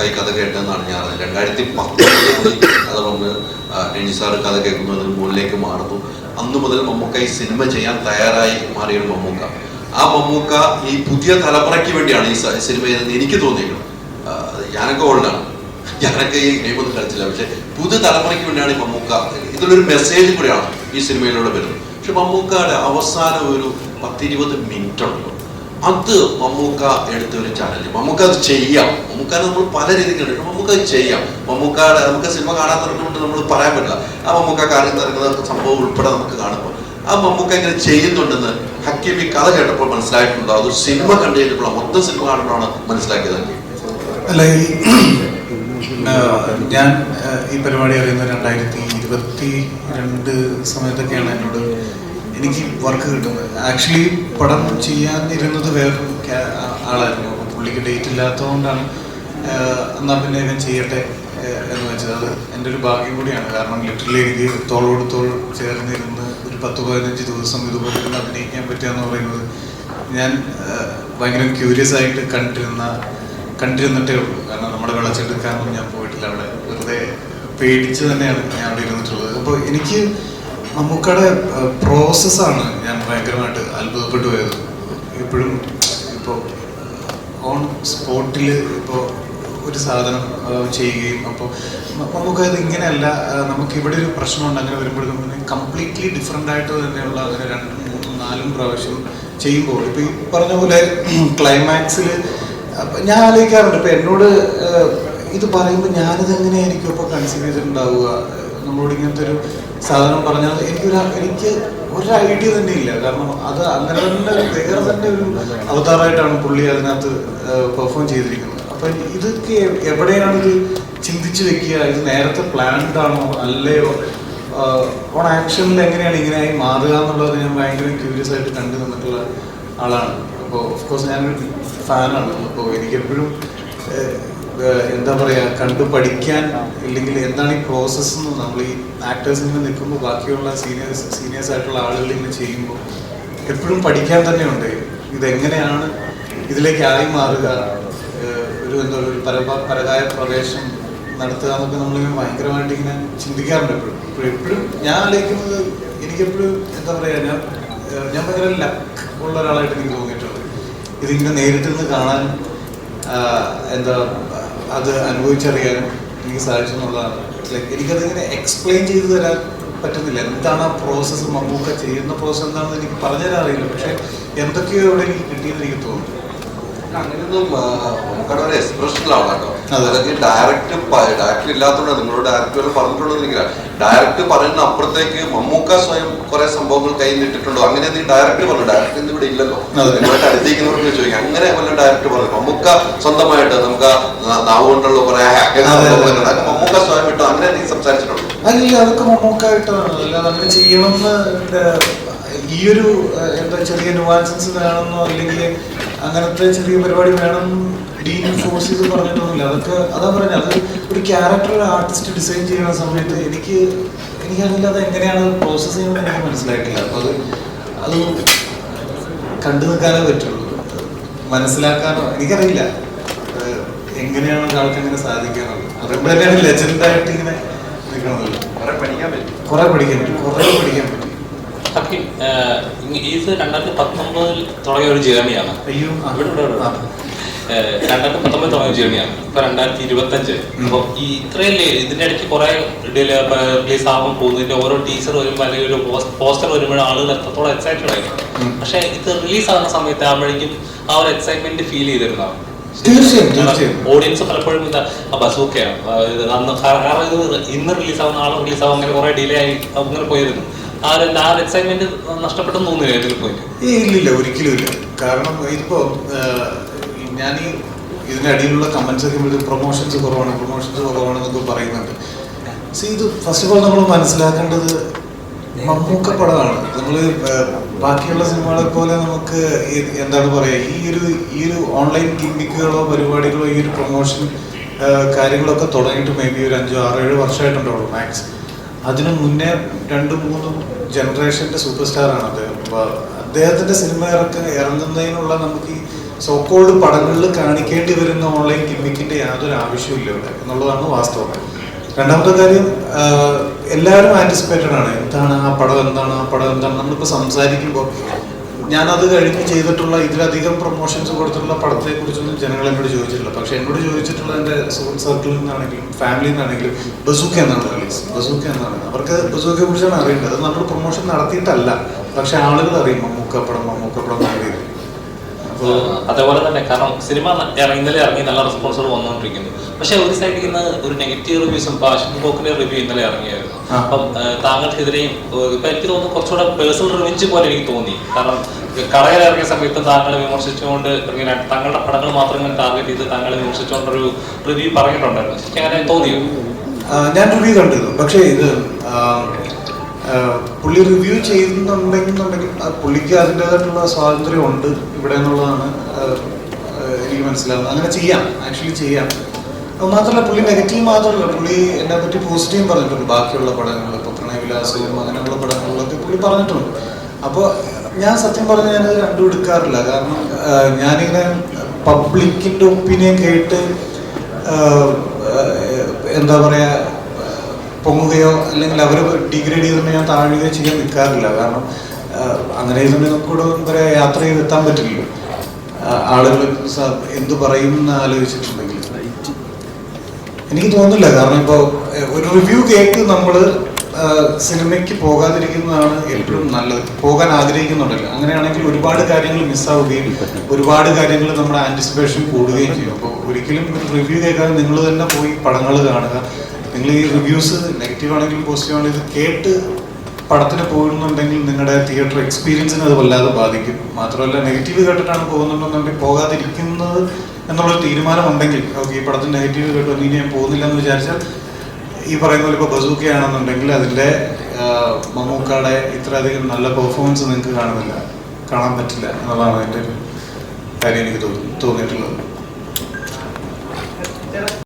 മമ്മൂക്കായി കഥ കേട്ടതെന്നാണ് ഞാൻ അറിഞ്ഞത് രണ്ടായിരത്തി പത്തൊമ്പതിൽ കഥ രഞ്ജി സാറ് കഥ അതിന് മുകളിലേക്ക് മാറുന്നു. അന്ന് മുതൽ മമ്മൂക്കായി സിനിമ ചെയ്യാൻ തയ്യാറായി മാറിയൊരു മമ്മൂക്ക. ആ മമ്മൂക്ക ഈ പുതിയ തലമുറയ്ക്ക് വേണ്ടിയാണ് ഈ സിനിമ ചെയ്തതെന്ന് എനിക്ക് തോന്നിയിരുന്നു ഞാനൊക്കെ ഓൾഡാണ് ഞാനൊക്കെ ഈ ഗെയിമൊന്നും കളിച്ചില്ല. പക്ഷെ പുതിയ തലമുറയ്ക്ക് വേണ്ടിയാണ് ഈ മമ്മൂക്ക. ഇതിലൊരു മെസ്സേജ് കൂടെയാണ് ഈ സിനിമയിലൂടെ വരുന്നത്. പക്ഷെ മമ്മൂക്കയുടെ അവസാനം ഒരു പത്തിരുപത് മിനിറ്റ് ഉണ്ട് അത് മമ്മൂക്ക എടുത്ത ഒരു ചാനൽ മമ്മൂക്ക അത് ചെയ്യാം. മമ്മൂക്ക നമ്മൾ പല രീതിയിൽ കണ്ടിട്ട് മമ്മൂക്ക അത് ചെയ്യാം. മമ്മൂക്കയുടെ നമുക്ക് സിനിമ കാണാൻ നമ്മൾ പറയാൻ പറ്റില്ല. ആ മമ്മൂക്ക കാര്യം നടക്കുന്ന സംഭവം ഉൾപ്പെടെ നമുക്ക് കാണുമ്പോൾ. ആ മമ്മൂക്ക ഇങ്ങനെ ചെയ്യുന്നുണ്ടെന്ന് ഹക്കീമി കഥ കേട്ടപ്പോൾ മനസ്സിലായിട്ടുണ്ടോ? അതൊരു സിനിമ കണ്ടു കഴിഞ്ഞപ്പോൾ മൊത്തം സിനിമ കാണുമ്പോഴാണ് മനസ്സിലാക്കിയത് അല്ലെ ഞാൻ ഈ പരിപാടി അറിയുന്ന രണ്ടായിരത്തി ഇരുപത്തി രണ്ട് സമയത്തൊക്കെയാണ് എന്നോട് എനിക്ക് വർക്ക് കിട്ടുന്നത് ആക്ച്വലി പടം ചെയ്യാൻ ഇരുന്നത് വേറൊരു ആളായിരുന്നു. അപ്പോൾ പുള്ളിക്ക് ഡേറ്റ് ഇല്ലാത്തതുകൊണ്ടാണ് എന്നാൽ എന്നാ പിന്നെ ഇവൻ ചെയ്യട്ടെ എന്ന് വെച്ചത്. അത് എന്റെ ഒരു ഭാഗ്യം കൂടിയാണ്. കാരണം ലിറ്ററലി എനിക്ക് തോളോട് തോൾ ചേർന്നിരുന്ന് ഒരു പത്ത് പതിനഞ്ച് ദിവസം ഇതുപോലെ ഇരുന്ന് അഭിനയിക്കാൻ പറ്റുക എന്ന് പറയുന്നത് ഞാൻ ഭയങ്കര ക്യൂരിയസ് ആയിട്ട് കണ്ടിരുന്ന കണ്ടിരുന്നിട്ടേ ഉള്ളൂ. കാരണം നമ്മുടെ വിളച്ചെടുക്കാനൊന്നും ഞാൻ പോയിട്ടില്ല. അവിടെ വെറുതെ പേടിച്ച് തന്നെയാണ് ഞാൻ അവിടെ ഇരുന്നിട്ടുള്ളത്. അപ്പോൾ എനിക്ക് മമ്മൂക്കയുടെ പ്രോസസ്സാണ് ഞാൻ ഭയങ്കരമായിട്ട് അത്ഭുതപ്പെട്ടു പോയത്. എപ്പോഴും ഇപ്പോൾ ഓൺ സ്പോട്ടിൽ ഇപ്പോൾ ഒരു സാധനം ചെയ്യുകയും അപ്പോൾ നമുക്ക് അത് ഇങ്ങനെയല്ല നമുക്ക് ഇവിടെ ഒരു പ്രശ്നമുണ്ട് അങ്ങനെ വരുമ്പോഴേക്കും കംപ്ലീറ്റ്ലി ഡിഫറെന്റ് ആയിട്ട് തന്നെയുള്ള അങ്ങനെ രണ്ടും മൂന്നും നാലും പ്രാവശ്യം ചെയ്യുമ്പോൾ ഇപ്പോൾ ഈ പറഞ്ഞ പോലെ ക്ലൈമാക്സിൽ ഞാൻ ആലോചിക്കാറുണ്ട് ഇപ്പം എന്നോട് ഇത് പറയുമ്പോൾ ഞാനിത് എങ്ങനെയായിരിക്കും ഇപ്പോൾ കൺസീവ് ചെയ്തിട്ടുണ്ടാവുക? നമ്മളോട് ഇങ്ങനത്തെ ഒരു സാധനം പറഞ്ഞാൽ എനിക്കൊരു എനിക്ക് ഒരു ഐഡിയ തന്നെ ഇല്ല. കാരണം അത് അങ്ങനെ തന്നെ വേറെ തന്നെ ഒരു അവതാറായിട്ടാണ് പുള്ളി അതിനകത്ത് പെർഫോം ചെയ്തിരിക്കുന്നത്. അപ്പൊ ഇതൊക്കെ എവിടെയാണ് ഇത് ചിന്തിച്ചു വെക്കുക? ഇത് നേരത്തെ പ്ലാൻഡ് ആണോ? അല്ലയോ ഓൺ ആക്ഷനിൽ എങ്ങനെയാണ് ഇങ്ങനെയായി മാറുക എന്നുള്ളത് ഞാൻ ഭയങ്കര ക്യൂരിയസ് ആയിട്ട് കണ്ടു നിന്നിട്ടുള്ള ആളാണ്. അപ്പോൾ ഓഫ് കോഴ്സ് ഞാനൊരു ഫാനാണ് അപ്പോൾ എനിക്ക് എപ്പോഴും എന്താ പറയുക കണ്ടു പഠിക്കാൻ ഇല്ലെങ്കിൽ എന്താണ് ഈ പ്രോസസ്സ് എന്ന് നമ്മൾ ഈ ആക്ടേഴ്സ് ഇങ്ങനെ നിൽക്കുമ്പോൾ ബാക്കിയുള്ള സീനിയേഴ്സ് സീനിയേഴ്സ് ആയിട്ടുള്ള ആളുകൾ ഇങ്ങനെ ചെയ്യുമ്പോൾ എപ്പോഴും പഠിക്കാൻ തന്നെയുണ്ട് ഇതെങ്ങനെയാണ് ഇതിലേക്ക് ആയി മാറുക? ഒരു എന്താ ഒരു പരപ പരകായ പ്രവേശം നടത്തുക എന്നൊക്കെ നമ്മളിങ്ങനെ ഭയങ്കരമായിട്ട് ഇങ്ങനെ ചിന്തിക്കാറുണ്ട് എപ്പോഴും. എപ്പോഴും ഞാൻ ആലോചിക്കുന്നത് എനിക്കെപ്പോഴും എന്താ പറയുക ഞാൻ ഞാൻ ഭയങ്കര ലക്ക് ഉള്ള ഒരാളായിട്ട് എനിക്ക് തോന്നിയിട്ടുണ്ട്. ഇതിങ്ങനെ നേരിട്ട് നിന്ന് കാണാൻ എന്താ അത് അനുഭവിച്ചറിയാനും എനിക്ക് സാധിച്ചു എന്നുള്ളതാണ് ലൈക്ക് എനിക്കതിങ്ങനെ എക്സ്പ്ലെയിൻ ചെയ്തു തരാൻ പറ്റുന്നില്ല. എന്താണ് ആ പ്രോസസ്സ് മമ്മൂക്ക ചെയ്യുന്ന പ്രോസസ്സ് എന്താണെന്ന് എനിക്ക് പറഞ്ഞുതരാൻ അറിയില്ല. പക്ഷേ എന്തൊക്കെയോ ഇവിടെ എനിക്ക് കിട്ടിയെന്ന് എനിക്ക് തോന്നുന്നു. അങ്ങനെയൊന്നും എക്സ്പ്രഷനിലാണ് കേട്ടോ അതൊക്കെ ഡയറക്റ്റ് ഡയറക്റ്റ് ഇല്ലാത്തതുകൊണ്ട് നിങ്ങളോട് ഡയറക്റ്റ് വരെ പറഞ്ഞിട്ടുണ്ടെന്ന് എനിക്കില്ല ഡയറക്റ്റ് പറയുന്ന അപ്പുറത്തേക്ക് മമ്മൂക്ക സ്വയം കുറെ സംഭവങ്ങൾ കൈ നീട്ടിട്ടുണ്ടോ? അങ്ങനെ നീ ഡയറക്റ്റ് പറഞ്ഞു. ഡയറക്റ്റ് ഇന്ന് ഇവിടെ ഇല്ലല്ലോ. നിങ്ങളുടെ അടുത്തേക്കുന്നവർക്ക് ചോദിക്കാം. അങ്ങനെ വല്ല ഡയറക്റ്റ് പറഞ്ഞു. മമ്മൂക്ക സ്വന്തമായിട്ട് നമുക്ക് നാവ് കൊണ്ടുള്ള കുറെ മമ്മൂക്ക സ്വയം ഇട്ടോ അങ്ങനെ നീ സംസാരിച്ചിട്ടുണ്ടോ? അല്ല അതൊക്കെ മമ്മൂക്ക അങ്ങനെ ചെയ്യണമെന്ന് ഈ ഒരു എന്താ ചെറിയ നുവാൻസൻസ് വേണമെന്നോ അല്ലെങ്കിൽ അങ്ങനത്തെ ചെറിയ പരിപാടി വേണം ഡീൻ ഫോഴ്സ് ചെയ്ത് പറഞ്ഞിട്ടൊന്നുമില്ല. അതൊക്കെ അതാ പറഞ്ഞത് അത് ഒരു ക്യാരക്ടർ ആർട്ടിസ്റ്റ് ഡിസൈൻ ചെയ്യുന്ന സമയത്ത് എനിക്ക് എനിക്കറിയില്ല അത് എങ്ങനെയാണ് പ്രോസസ്സ് ചെയ്യുന്നത് എനിക്ക് മനസ്സിലായിട്ടില്ല. അപ്പോൾ അത് അത് കണ്ടു നിൽക്കാനേ പറ്റുള്ളൂ. മനസ്സിലാക്കാനോ എനിക്കറിയില്ല. എങ്ങനെയാണ് ഒരാൾക്ക് അങ്ങനെ സാധിക്കാനുള്ളത് അതുകൊണ്ട് തന്നെയാണ് ലെജൻഡായിട്ട് ഇങ്ങനെ നിൽക്കണമല്ലോ കുറെ പഠിക്കാൻ പറ്റും. കുറെ പഠിക്കാൻ പറ്റും. കുറെ പഠിക്കാൻ പറ്റും. ഇത് രണ്ടായിരത്തി പത്തൊമ്പതിൽ തുടങ്ങിയ ഒരു അയ്യോ. ഇവിടെ. ഏഹ്, രണ്ടായിരത്തി പത്തൊമ്പതിൽ തുടങ്ങിയ ജേർണിയാണ് ഇപ്പൊ രണ്ടായിരത്തി ഇരുപത്തി അഞ്ച് അപ്പൊ ഈ ഇത്രയല്ലേ ഇതിന്റെ ഇടയ്ക്ക് കുറെ റിലീസ് ആവാൻ പോകുന്നതിന്റെ ഓരോ ടീച്ചർ വരുമ്പോൾ അല്ലെങ്കിൽ ഒരു പോസ്റ്റർ വരുമ്പോഴും ആളുകൾ എത്രത്തോളം എക്സൈറ്റഡ് ആയിരുന്നു. പക്ഷെ ഇത് റിലീസ് ആകുന്ന സമയത്ത് ആകുമ്പോഴേക്കും ആ ഒരു എക്സൈറ്റ്മെന്റ് ഫീൽ ചെയ്തിരുന്നതാണ് ഓഡിയൻസ് പലപ്പോഴും എന്താ ബസൂക്കയാണ്. കാരണം ഇത് ഇന്ന് റിലീസ് ആവുന്ന ആൾ റിലീസ് ആവും അങ്ങനെ കുറെ ഡിലേ ആയി അങ്ങനെ പോയിരുന്നു. ആ ഇല്ലില്ല ഒരിക്കലും ഇല്ല. കാരണം ഇപ്പോ ഞാൻ ഈ ഇതിനടിയിലുള്ള കമന്റ്സ് ഒക്കെ പ്രൊമോഷൻസ് കുറവാണ് പ്രൊമോഷൻസ് കുറവാണെന്നൊക്കെ പറയുന്നുണ്ട്. ഇത് ഫസ്റ്റ് ഓഫ് ഓൾ നമ്മൾ മനസ്സിലാക്കേണ്ടത് മമ്മൂക്ക പടമാണ്. നമ്മൾ ബാക്കിയുള്ള സിനിമകളെ പോലെ നമുക്ക് എന്താണ് പറയുക ഈ ഒരു ഈ ഒരു ഓൺലൈൻ ഗിമ്മിക്കുകളോ പരിപാടികളോ ഈ ഒരു പ്രൊമോഷൻ കാര്യങ്ങളൊക്കെ തുടങ്ങിയിട്ട് മേ ബി ഒരു അഞ്ചോ ആറോ ഏഴ് വർഷമായിട്ടുണ്ടാവുള്ളൂ മാക്സ് അതിനു മുന്നേ രണ്ടു മൂന്നും ജനറേഷന്റെ സൂപ്പർ സ്റ്റാർ ആണ് അദ്ദേഹം. അപ്പോൾ അദ്ദേഹത്തിന്റെ സിനിമ ഇറക്ക ഇറങ്ങുന്നതിനുള്ള നമുക്ക് ഈ സോക്കോൾഡ് പടങ്ങളിൽ കാണിക്കേണ്ടി വരുന്ന ഓൺലൈൻ കിമ്മിക്കിന്റെ യാതൊരു ആവശ്യമില്ല ഇവിടെ എന്നുള്ളതാണ് വാസ്തവം. രണ്ടാമത്തെ കാര്യം എല്ലാവരും ആന്റിസിപ്പേറ്റഡ് ആണ്. എന്താണ് ആ പടം എന്താണ് ആ പടം എന്താണ്? നമ്മളിപ്പോൾ സംസാരിക്കുമ്പോൾ ഞാൻ അത് കഴിഞ്ഞ് ചെയ്തിട്ടുള്ള ഇതിലധികം പ്രൊമോഷൻസ് കൊടുത്തിട്ടുള്ള പടത്തെ കുറിച്ചൊന്നും ജനങ്ങൾ എന്നോട് ചോദിച്ചിട്ടില്ല. പക്ഷെ എന്നോട് ചോദിച്ചിട്ടുള്ള എന്റെ സുഹൃത്ത് സർക്കിളിൽ നിന്നാണെങ്കിലും ഫാമിലിയിൽ നിന്നാണെങ്കിലും ബസൂക്ക എന്നാണ് റിലീസ് ബസൂക്ക എന്നാണ്. അവർക്ക് ബസൂക്കയെ കുറിച്ചാണ് അറിയേണ്ടത് നമ്മൾ പ്രൊമോഷൻ നടത്തിയിട്ടല്ല. പക്ഷെ ആളുകൾ അറിയും മമ്മൂക്കപ്പടം മമ്മൂക്കപ്പടം അതേപോലെ തന്നെ. കാരണം സിനിമ ഇന്നലെ ഇറങ്ങി നല്ല റെസ്പോൺസുകൾ വന്നുകൊണ്ടിരിക്കുന്നു പക്ഷെ ഒരു സൈഡിൽ നിന്ന് ഒരു നെഗറ്റീവ് റിവ്യൂസും പാഷൻ ബോക്കിന്റെ റിവ്യൂ ഇന്നലെ ഇറങ്ങിയായിരുന്നു. അപ്പം താങ്കൾക്കെതിരെയും ഇപ്പൊ എനിക്ക് തോന്നുന്നു കുറച്ചുകൂടെ പേഴ്സണൽ റിവെഞ്ച് പോലെ എനിക്ക് തോന്നി. കാരണം കടയിൽ ഇറങ്ങിയ സമയത്ത് താങ്കളെ വിമർശിച്ചുകൊണ്ട് ഇങ്ങനെ താങ്കളുടെ പടങ്ങൾ മാത്രം ടാർഗറ്റ് ചെയ്ത് താങ്കളെ വിമർശിച്ചുകൊണ്ടൊരു റിവ്യൂ പറഞ്ഞിട്ടുണ്ടായിരുന്നു. ശരിക്കും അങ്ങനെ തോന്നിയോ? ഞാൻ റിവ്യൂ കണ്ടിരുന്നു. പക്ഷേ ഇത് പുള്ളി റിവ്യൂ ചെയ്യുന്നുണ്ടെന്നുണ്ടെങ്കിൽ പുള്ളിക്ക് അതിന്റെതായിട്ടുള്ള സ്വാതന്ത്ര്യം ഉണ്ട് ഇവിടെ എന്നുള്ളതാണ് എനിക്ക് മനസ്സിലാവുന്നത്. അങ്ങനെ ചെയ്യാം ആക്ച്വലി ചെയ്യാം. മാത്രമല്ല പുള്ളി നെഗറ്റീവ് മാത്രമല്ല. പുള്ളി എന്നെ പറ്റി പോസിറ്റീവ് പറഞ്ഞിട്ടുണ്ട്. ബാക്കിയുള്ള പടങ്ങൾ ഇപ്പോൾ പ്രണയവിലാസവും അങ്ങനെയുള്ള പടങ്ങളിലൊക്കെ പുള്ളി പറഞ്ഞിട്ടുണ്ട്. അപ്പോൾ ഞാൻ സത്യം പറഞ്ഞാൽ ഞാനത് രണ്ടും എടുക്കാറില്ല. കാരണം ഞാനിങ്ങനെ പബ്ലിക്കിന്റെ ഒപ്പീനിയൻ കേട്ട് എന്താ പറയാ പൊങ്ങുകയോ അല്ലെങ്കിൽ അവർ ഡിഗ്രേഡ് ചെയ്തുകൊണ്ട് ഞാൻ താഴുകയോ ചെയ്യാൻ നിൽക്കാറില്ല. കാരണം അങ്ങനെ ചെയ്തുകൊണ്ട് എന്താ പറയാ യാത്ര ചെയ്തെത്താൻ പറ്റില്ലല്ലോ. ആളുകൾ എന്തു പറയും എന്ന് ആലോചിച്ചിട്ടുണ്ടെങ്കിൽ. എനിക്ക് തോന്നുന്നില്ല. കാരണം ഇപ്പോൾ ഒരു റിവ്യൂ കേട്ട് നമ്മൾ സിനിമയ്ക്ക് പോകാതിരിക്കുന്നതാണ് എപ്പോഴും നല്ലത്. പോകാൻ ആഗ്രഹിക്കുന്നുണ്ടല്ലോ. അങ്ങനെയാണെങ്കിൽ ഒരുപാട് കാര്യങ്ങൾ മിസ്സാവുകയും ഒരുപാട് കാര്യങ്ങൾ നമ്മുടെ ആന്റിസിപ്പേഷൻ കൂടുകയും ചെയ്യും. അപ്പോൾ ഒരിക്കലും റിവ്യൂ കേൾക്കാതെ നിങ്ങൾ തന്നെ പോയി പടങ്ങൾ കാണുക. നിങ്ങൾ ഈ റിവ്യൂസ് നെഗറ്റീവ് ആണെങ്കിലും പോസിറ്റീവ് ആണെങ്കിലും ഇത് കേട്ട് പടത്തിന് പോകുന്നുണ്ടെങ്കിൽ നിങ്ങളുടെ തിയേറ്റർ എക്സ്പീരിയൻസിനെ അത് വല്ലാതെ ബാധിക്കും. മാത്രമല്ല നെഗറ്റീവ് കേട്ടിട്ടാണ് പോകുന്നുണ്ടെന്നുണ്ടെങ്കിൽ പോകാതിരിക്കുന്നത് എന്നുള്ളൊരു തീരുമാനം ഉണ്ടെങ്കിൽ ഓക്കെ ഈ പടത്തിന് നെഗറ്റീവ് കേട്ടു ഇനി ഞാൻ പോകുന്നില്ല എന്ന് വിചാരിച്ചാൽ ഈ പറയുന്ന പോലെ ഇപ്പോൾ ബസൂക്കയാണെന്നുണ്ടെങ്കിൽ അതിന്റെ മമ്മൂക്കയുടെ ഇത്രയധികം നല്ല പെർഫോമൻസ് നിങ്ങൾക്ക് കാണുന്നില്ല കാണാൻ പറ്റില്ല എന്നുള്ളതാണ് എന്റെ കാര്യം എനിക്ക് തോന്നി തോന്നിയിട്ടുള്ളത്.